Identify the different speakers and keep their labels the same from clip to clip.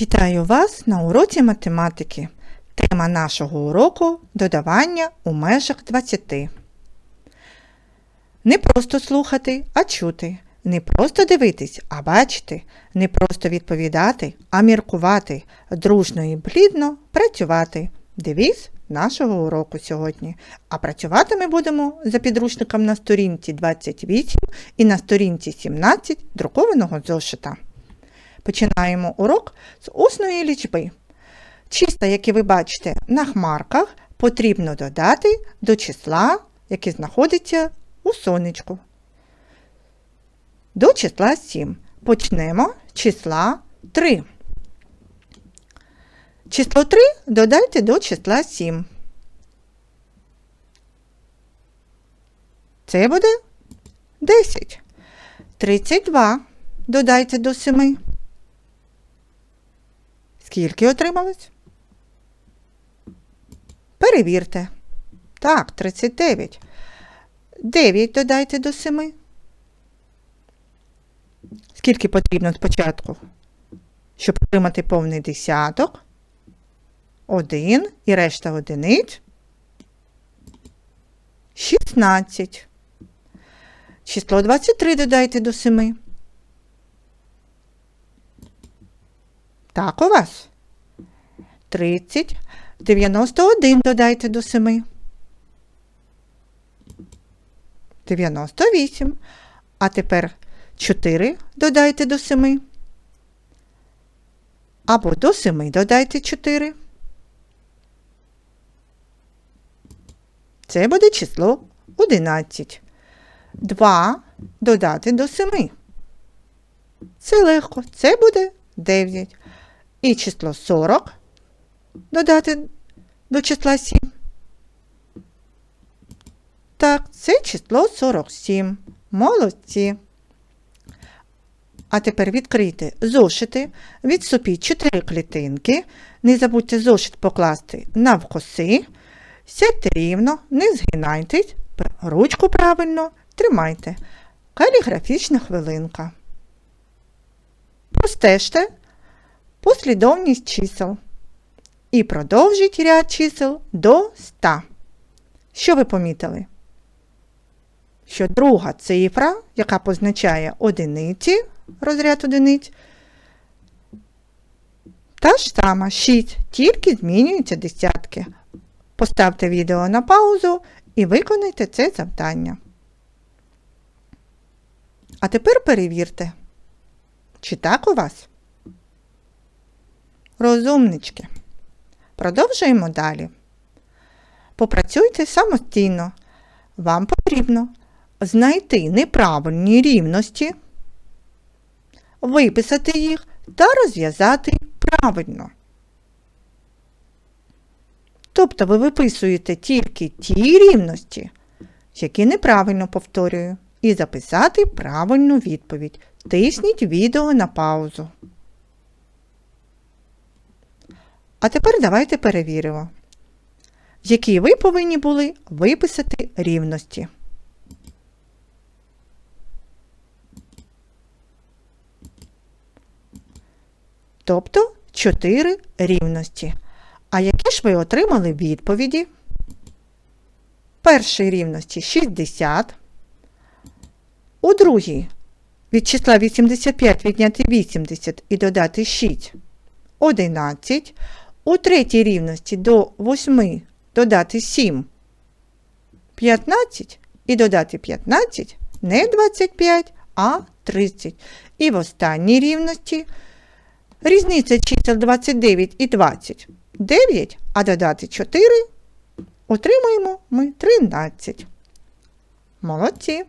Speaker 1: Вітаю вас на уроці математики. Тема нашого уроку додавання у межах 20. Не просто слухати, а чути. Не просто дивитись, а бачити. Не просто відповідати, а міркувати. Дружно і плідно працювати. Девіз нашого уроку сьогодні. А працювати ми будемо за підручником на сторінці 28 і на сторінці 17 друкованого зошита. Починаємо урок з усної лічби. Числа, які ви бачите на хмарках, потрібно додати до числа, яке знаходиться у сонечку. До числа 7. Почнемо з числа 3. Число 3 додайте до числа 7. Це буде 10. 32 додайте до 7. Скільки отрималось? Перевірте. Так, 39. 9 додайте до 7. Скільки потрібно спочатку? Щоб отримати повний десяток. 1 і решта одиниць. 16. Число 23 додайте до 7. Так у вас? 30. 91 додайте до 7. 98. А тепер 4 додайте до 7. Або до 7 додайте 4. Це буде число 11. 2 додати до 7. Це легко. Це буде 9. І число 40 додати до числа 7. Так, це число 47. Молодці. А тепер відкрийте зошити, відступіть 4 клітинки. Не забудьте зошит покласти навкоси. Сядьте рівно, не згинайтесь, ручку правильно тримайте. Каліграфічна хвилинка. Простежте послідовність чисел. І продовжіть ряд чисел до 100. Що ви помітили? Що друга цифра, яка позначає одиниці, розряд одиниць, та ж сама 6, тільки змінюються десятки. Поставте відео на паузу і виконайте це завдання. А тепер перевірте, чи так у вас? Розумнички. Продовжуємо далі. Попрацюйте самостійно. Вам потрібно знайти неправильні рівності, виписати їх та розв'язати правильно. Тобто ви виписуєте тільки ті рівності, які неправильно повторюю, і записати правильну відповідь. Тисніть відео на паузу. А тепер давайте перевіримо, які ви повинні були виписати рівності. Тобто 4 рівності. А які ж ви отримали відповіді? Першій рівності 60. У другій від числа 85 відняти 80 і додати 6 11. У третій рівності до 8 додати 7 15 і додати 15 не 25, а 30. І в останній рівності різниця чисел 29 і 20 9, а додати 4 отримуємо ми 13. Молодці.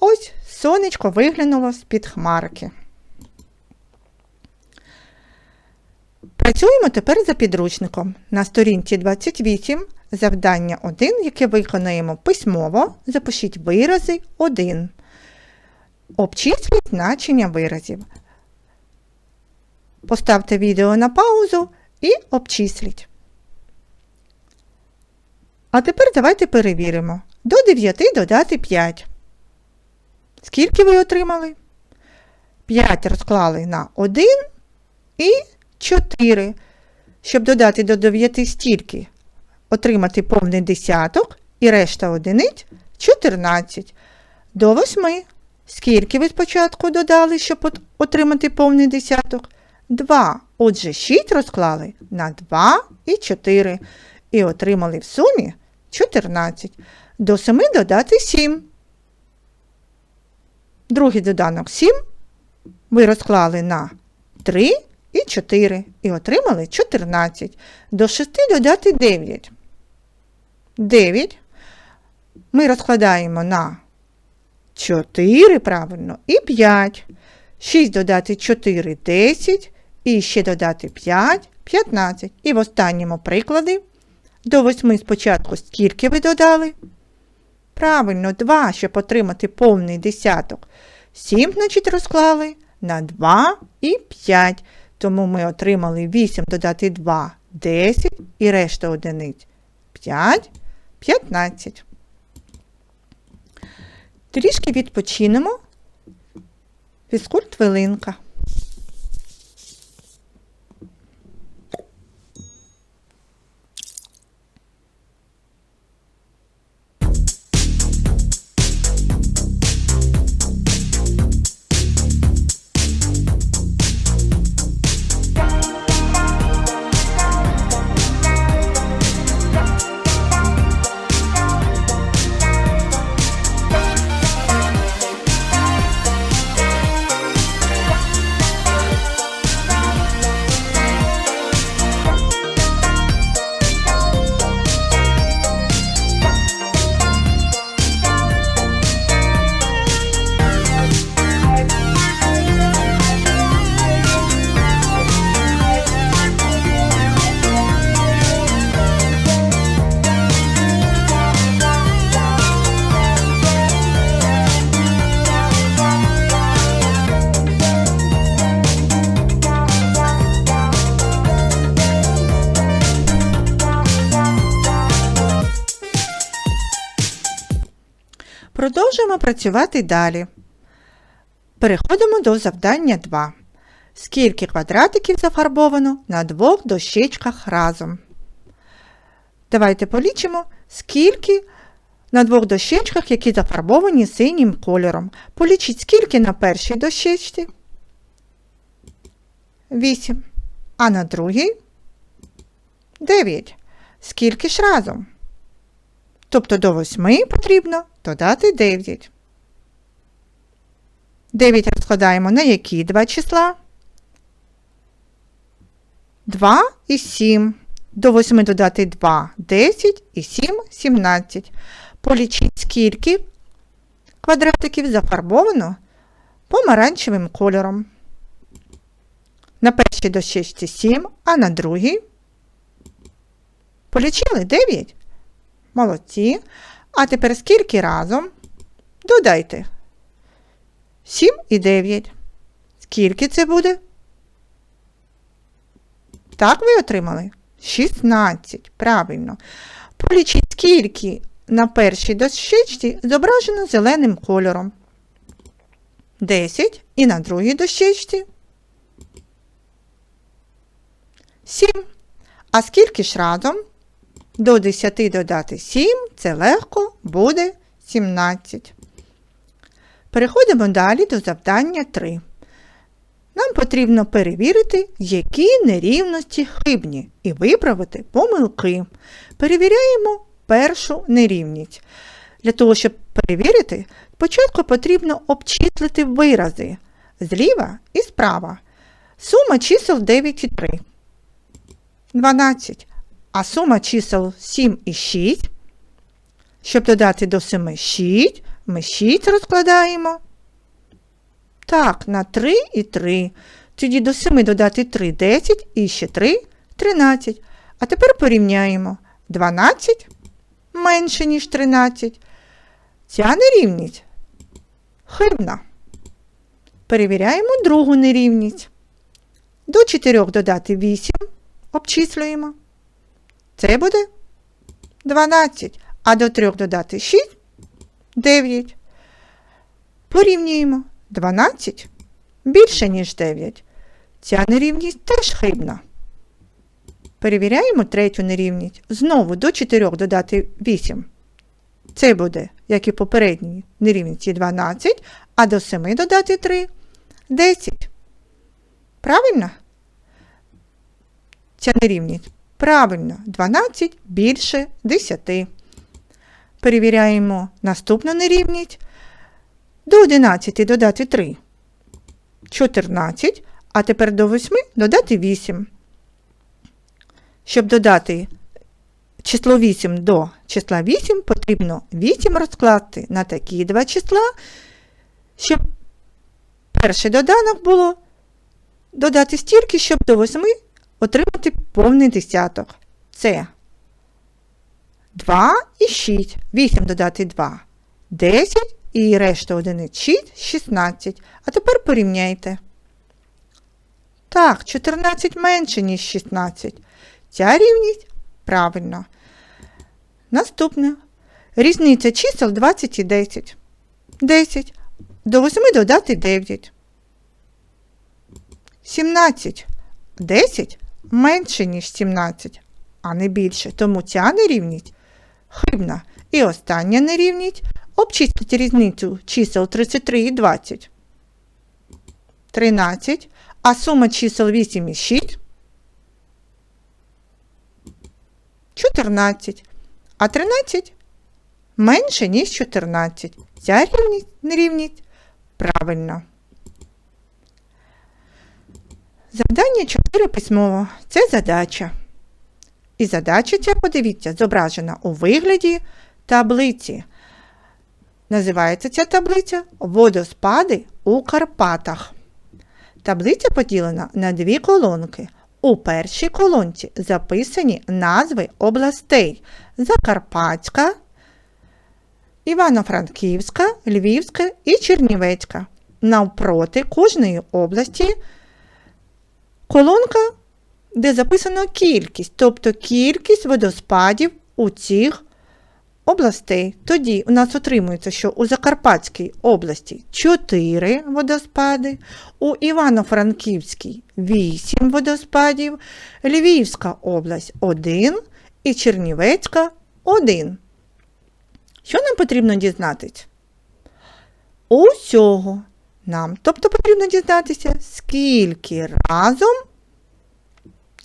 Speaker 1: Ось сонечко виглянуло з-під хмарки. Працюємо тепер за підручником. На сторінці 28 завдання 1, яке виконаємо письмово, запишіть вирази 1. Обчисліть значення виразів. Поставте відео на паузу і обчисліть. А тепер давайте перевіримо. До 9 додати 5. Скільки ви отримали? 5 розклали на 1 і 4. Щоб додати до 9 стільки, отримати повний десяток і решта одиниць 14. До 8. Скільки ви спочатку додали, щоб отримати повний десяток? 2. Отже, 6 розклали на 2 і 4. І отримали в сумі 14. До 7 додати 7. Другий доданок 7 ви розклали на 3 і 4 і отримали 14. До 6 додати 9. 9 ми розкладаємо на 4, правильно, і 5. 6 додати 4 – 10, і ще додати 5 – 15. І в останньому прикладі до 8 спочатку скільки ви додали? Правильно, 2, щоб отримати повний десяток. 7, значить, розклали на 2 і 5. Тому ми отримали 8 додати 2 – 10 і решта одиниць 5 – 15. Трішки відпочинемо. Фізкульт хвилинка. Продовжуємо працювати далі. Переходимо до завдання 2. Скільки квадратиків зафарбовано на двох дощечках разом? Давайте полічимо, скільки на двох дощечках, які зафарбовані синім кольором. Полічіть, скільки на першій дощечці? 8. А на другій? 9. Скільки ж разом? Тобто до 8 потрібно додати 9. 9 розкладаємо на які два числа? 2 і 7. До 8 додати 2 10 і 7 17. Полічіть, скільки квадратиків зафарбовано помаранчевим кольором. На першій дощечці 7, а на другій полічили 9. Молодці. А тепер скільки разом? Додайте. 7 і 9. Скільки це буде? Так ви отримали? 16. Правильно. Полічіть, скільки на першій дощечці зображено зеленим кольором. 10. І на другій дощечці 7. А скільки ж разом? До 10 додати 7 це легко буде 17. Переходимо далі до завдання 3. Нам потрібно перевірити, які нерівності хибні, і виправити помилки. Перевіряємо першу нерівність. Для того, щоб перевірити, спочатку потрібно обчислити вирази зліва і справа. Сума чисел 9 і 3. 12. А сума чисел 7 і 6. Щоб додати до 7 6, ми 6 розкладаємо. Так, на 3 і 3. Тоді до 7 додати 3 10 і ще 3 13. А тепер порівняємо 12 менше, ніж 13. Ця нерівність хибна. Перевіряємо другу нерівність. До 4 додати 8 обчислюємо. Це буде 12. А до 3 додати 6 9. Порівнюємо 12 більше, ніж 9. Ця нерівність теж хибна. Перевіряємо третю нерівність. Знову до 4 додати 8. Це буде, як і попередній нерівності 12, а до 7 додати 3 10. Правильно? Ця нерівність. Правильно, 12 більше 10. Перевіряємо наступну нерівність. До 11 додати 3. 14, а тепер до 8 додати 8. Щоб додати число 8 до числа 8, потрібно 8 розкласти на такі два числа, щоб перший доданок було додати стільки, щоб до 8 отримати повний десяток. Це 2 і 6. 8 додати 2. 10 і решта одиниць 6, 16. А тепер порівняйте. Так, 14 менше, ніж 16. Ця рівність правильно. Наступне. Різниця чисел 20 і 10. 10. До 8 додати 9. 17. 10 менше, ніж 17, а не більше. Тому ця нерівність хибна. І остання нерівність обчисліть різницю чисел 33 і 20. 13. А сума чисел 8 і 6 14. А 13 менше, ніж 14. Ця рівність нерівність правильно. Завдання 4 письмово це задача. І задача ця, подивіться, зображена у вигляді таблиці. Називається ця таблиця Водоспади у Карпатах. Таблиця поділена на дві колонки. У першій колонці записані назви областей Закарпатська, Івано-Франківська, Львівська і Чернівецька. Навпроти кожної області колонка, де записано кількість, тобто кількість водоспадів у цих областей. Тоді у нас отримується, що у Закарпатській області 4 водоспади, у Івано-Франківській 8 водоспадів, Львівська область 1 і Чернівецька 1. Що нам потрібно дізнатись? Усього нам. Тобто потрібно дізнатися, скільки разом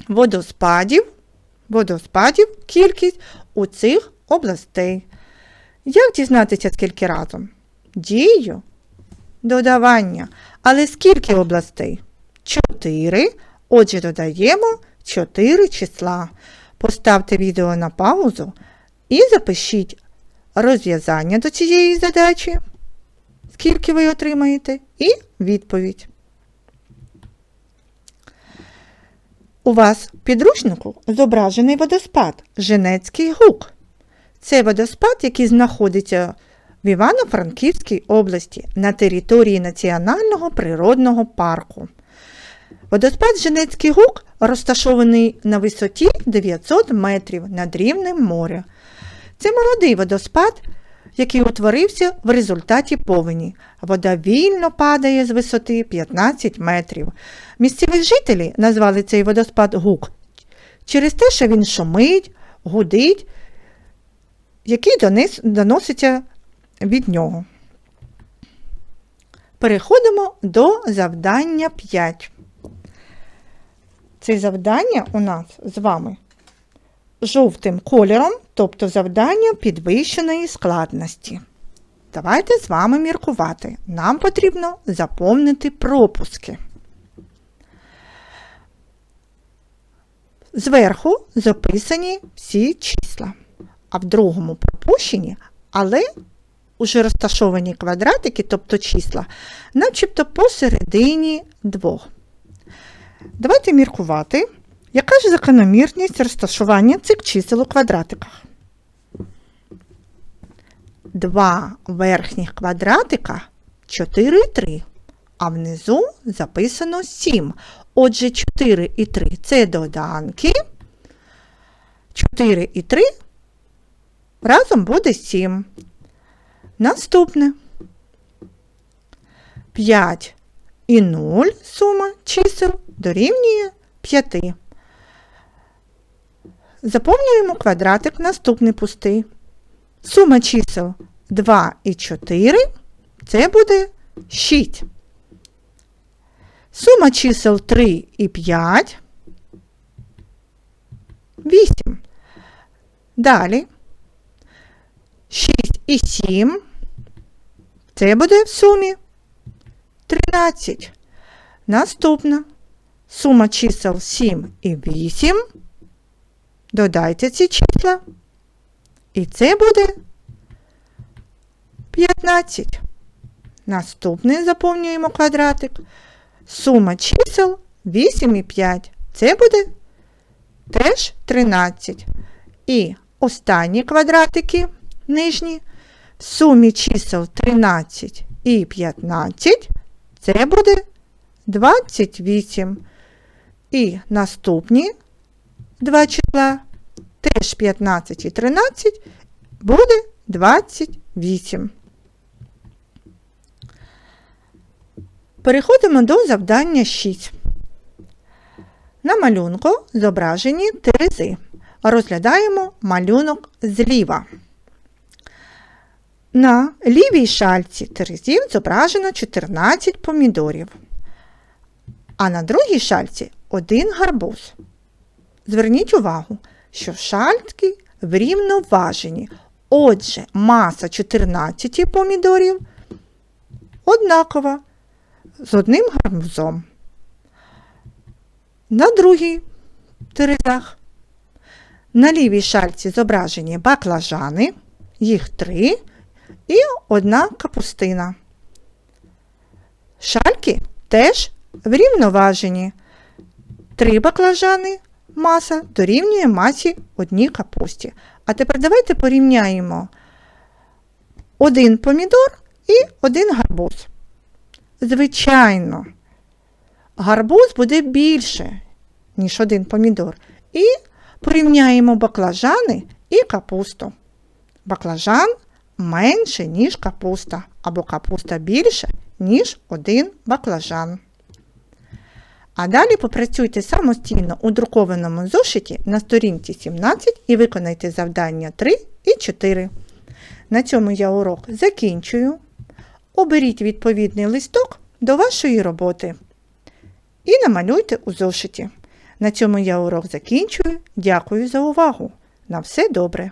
Speaker 1: водоспадів, водоспадів кількість у цих областей. Як дізнатися, скільки разом? Дію, додавання. Але скільки областей? Чотири. Отже, додаємо 4 числа. Поставте відео на паузу і запишіть розв'язання до цієї задачі, скільки ви отримаєте, і відповідь. У вас в підручнику зображений водоспад Женецький гук. Це водоспад, який знаходиться в Івано-Франківській області на території Національного природного парку. Водоспад Женецький гук розташований на висоті 900 метрів над рівнем моря. Це молодий водоспад, який утворився в результаті повені. Вода вільно падає з висоти 15 метрів. Місцеві жителі назвали цей водоспад гук через те, що він шумить, гудить, який доноситься від нього. Переходимо до завдання 5. Це завдання у нас з вами жовтим кольором, тобто завдання підвищеної складності. Давайте з вами міркувати. Нам потрібно заповнити пропуски. Зверху записані всі числа, а в другому пропущені, але уже розташовані квадратики, тобто числа, начебто посередині двох. Давайте міркувати, яка ж закономірність розташування цих чисел у квадратиках. Два верхніх квадратика 4 і 3, а внизу записано 7. Отже, 4 і 3 це доданки. 4 і 3 разом буде 7. Наступне 5 і 0 сума чисел дорівнює 5. Заповнюємо квадратик наступний пустий. Сума чисел 2 і 4 це буде 6. Сума чисел 3 і 5 8. Далі 6 і 7 це буде в сумі 13. Наступна сума чисел 7 і 8. Додайте ці числа. І це буде 15. Наступний заповнюємо квадратик. Сума чисел 8 і 5. Це буде теж 13. І останні квадратики нижні. В сумі чисел 13 і 15. Це буде 28. І наступні два числа, теж 15 і 13, буде 28. Переходимо до завдання 6. На малюнку зображені терези. Розглядаємо малюнок зліва. На лівій шальці терезів зображено 14 помідорів, а на другій шальці один гарбуз. Зверніть увагу, що шальки врівноважені. Отже, маса 14 помідорів однакова з одним гарбузом. На другій терезах на лівій шальці зображені баклажани, їх три і одна капустина. Шальки теж врівноважені. Три баклажани маса дорівнює масі одній капусті. А тепер давайте порівняємо один помідор і один гарбуз. Звичайно, гарбуз буде більше, ніж один помідор. І порівняємо баклажани і капусту. Баклажан менше, ніж капуста, або капуста більше, ніж один баклажан. А далі попрацюйте самостійно у друкованому зошиті на сторінці 17 і виконайте завдання 3 і 4. На цьому я урок закінчую. Оберіть відповідний листок до вашої роботи і намалюйте у зошиті. На цьому я урок закінчую. Дякую за увагу. На все добре!